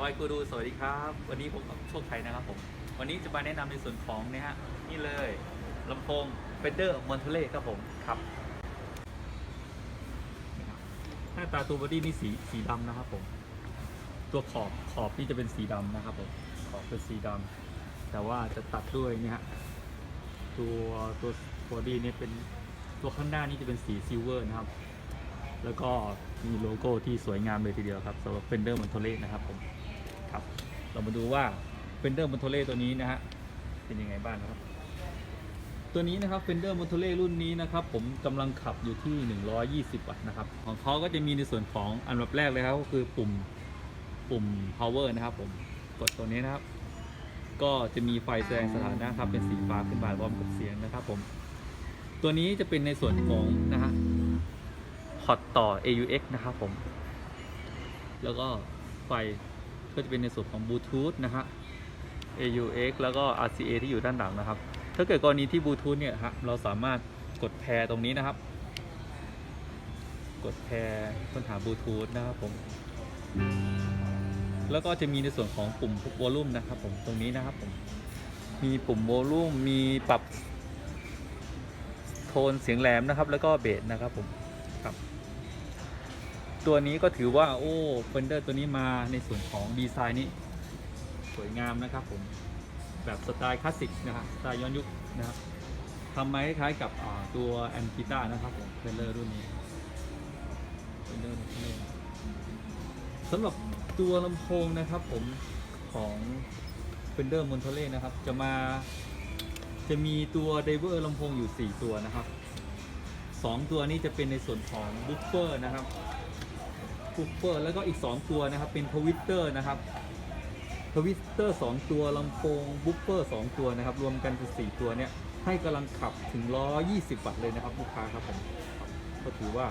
ไว้กูรูสวัสดีครับ วันนี้ผมกับโชคชัยนะครับผม วันนี้จะมาแนะนำในส่วนของเนี่ยฮะนี่เลยลำโพง Fender Monterey ครับผมครับนี่ครับหน้าตาตัวบอดี้นี่สีสีดำนะครับผม ตัวขอบขอบนี่จะเป็นสีดำนะครับผมขอบเป็นสีดำแต่ว่าจะตัดด้วยเนี่ยฮะตัวตัวบอดี้เนี่ยเป็นตัวข้างหน้านี่จะเป็นสีซิลเวอร์นะครับ แล้วก็มีโลโก้ที่สวยงามเลยทีเดียวครับสำหรับ Fender Monterey นะครับผม ครับ เรามาดูว่า Fender Monterey ตัวนี้นะฮะเป็นยังไงบ้างนะครับ ตัวนี้นะครับ Fender Monterey รุ่นนี้นะครับ ผมกำลังขับอยู่ที่ 120 วัตต์นะครับ ของเขาก็จะมีในส่วนของอันดับแรกเลยครับก็คือปุ่มปุ่ม power นะครับ ผมกดตัวนี้นะครับ ก็จะมีไฟแสดงสถานะครับ เป็นสีฟ้าขึ้นมาพร้อมกับเสียงนะครับ ผม ตัวนี้จะเป็นในส่วนของนะฮะพอร์ตต่อ AUX นะครับผม แล้วก็ไฟ ก็จะเป็นในส่วนของบลูทูธนะฮะ AUX แล้วก็ RCA ที่อยู่ด้านหลังนะครับ ถ้าเกิดกรณีที่บลูทูธเนี่ยฮะเราสามารถกดแพรตรงนี้นะครับ กดแพรค้นหาบลูทูธนะครับผม แล้วก็จะมีในส่วนของปุ่มวอลลุ่มนะครับผมตรงนี้นะครับผม มีปุ่มวอลลุ่มมีปรับโทนเสียงแหลมนะครับ แล้วก็เบสนะครับผมครับ ตัวนี้ก็ถือว่าโอ้เฟนเดอร์ตัวนี้มาในส่วนของดีไซน์นี้ สวยงามนะครับผม แบบสไตล์คลาสสิกนะครับสไตล์ย้อนยุคนะครับทำมาคล้ายๆกับตัวแอมพิต้านะครับผมเฟนเดอร์รุ่นนี้เฟนเดอร์รุ่สำหรับตัวลำโพงนะครับผมของเฟนเดอร์มอนเทเล่นะครับ จะมาจะมีตัวไดเวอร์ลำโพงอยู่ 4 ตัวนะครับสองตัวนี้จะเป็นในส่วนของบุฟเฟอร์นะครับ บุฟเฟอร์แล้วก็อีก 2 ตัวนะครับเป็นทวิตเตอร์นะครับทวิตเตอร์ 2 ตัวลำโพงบุฟเฟอร์ 2 ตัวนะครับ รวมกันเป็น4ตัวเนี้ยให้กำลังขับถึง 120 วัตต์เลยนะครับลูกค้าครับผมก็ถือว่า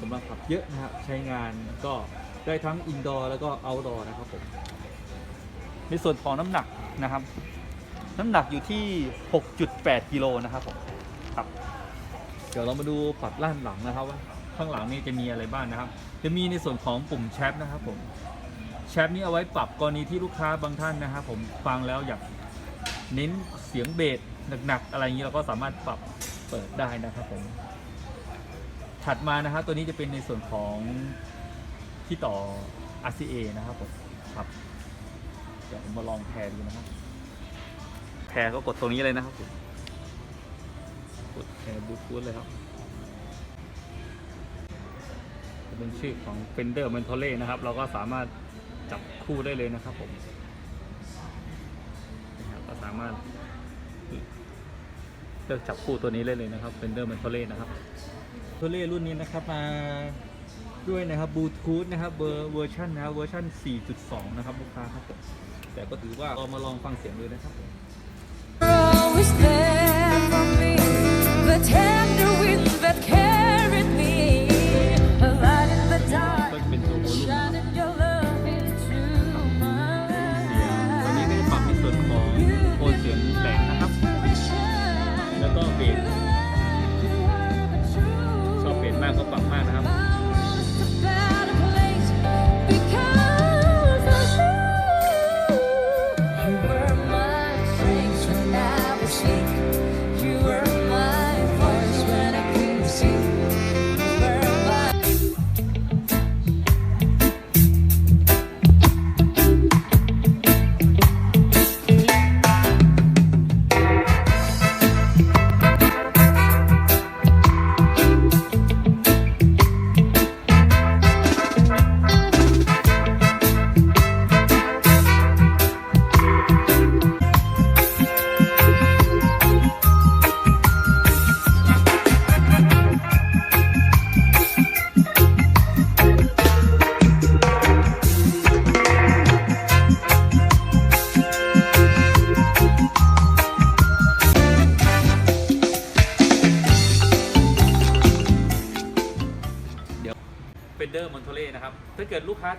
กำลังขับเยอะนะครับใช้งานก็ได้ทั้งอินดอร์แล้วก็เอาท์ดอร์นะครับผมในส่วนของน้ำหนักนะครับ น้ำหนักอยู่ที่ 6.8 กิโลนะครับผมครับ เดี๋ยวเรามาดูปัดล่านหลังนะครับว่า ข้างหลังนี่จะมีอะไรบ้างนะครับ จะมีในส่วนของปุ่มแชทนะครับผมแชทนี้เอาไว้ปรับกรณีที่ลูกค้าบางท่านนะครับผมฟังแล้วอยากเน้นเสียงเบสหนักๆอะไรอย่างนี้เราก็สามารถปรับเปิดได้นะครับผมถัดมานะครับตัวนี้จะเป็นในส่วนของที่ต่อ RCA นะครับผมครับเดี๋ยวผมมาลองแพรดูนะครับแพรก็กดตรงนี้เลยนะครับผมกดแชร์บลูทูธเลยครับ เป็นชื่อของ Fender m e n t o l e นะครับ เราก็สามารถจับคู่ได้เลยนะครับผมนะครับก็สามารถเลือกจับคู่ตัวนี้ได้เลยนะครับ Fender m e n t o l e นะครับ m e n t o l e รุ่นนี้นะครับมาด้วยนะครับบลูทูธนะครับเบอร์เวอร์ชันนะเวอร์ชัน4.2 นะครับลูกค้าครับแต่ก็ถือว่าเรามาลองฟังเสียงดูนะครับ เฟนเดอร์มอนโทเล่นะครับ ถ้าเกิดลูกค้า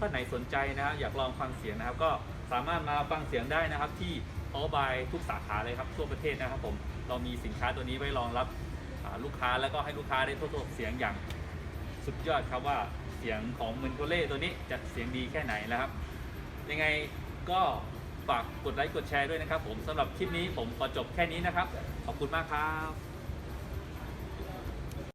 ท่านไหนสนใจนะฮะอยากลองฟังเสียงนะครับ ก็สามารถมาฟังเสียงได้นะครับ ที่พาวบายทุกสาขาเลยครับทั่วประเทศนะครับผมเรามีสินค้าตัวนี้ไว้รองรับลูกค้าแล้วก็ให้ลูกค้าได้ทดสอบเสียงอย่างสุดยอดครับว่าเสียงของมินโทเล่ตัวนี้จะเสียงดีแค่ไหนนะครับ ยังไงก็ฝากกดไลค์กดแชร์ด้วยนะครับ ผมสำหรับคลิปนี้ผมขอจบแค่นี้นะครับ ขอบคุณมากครับ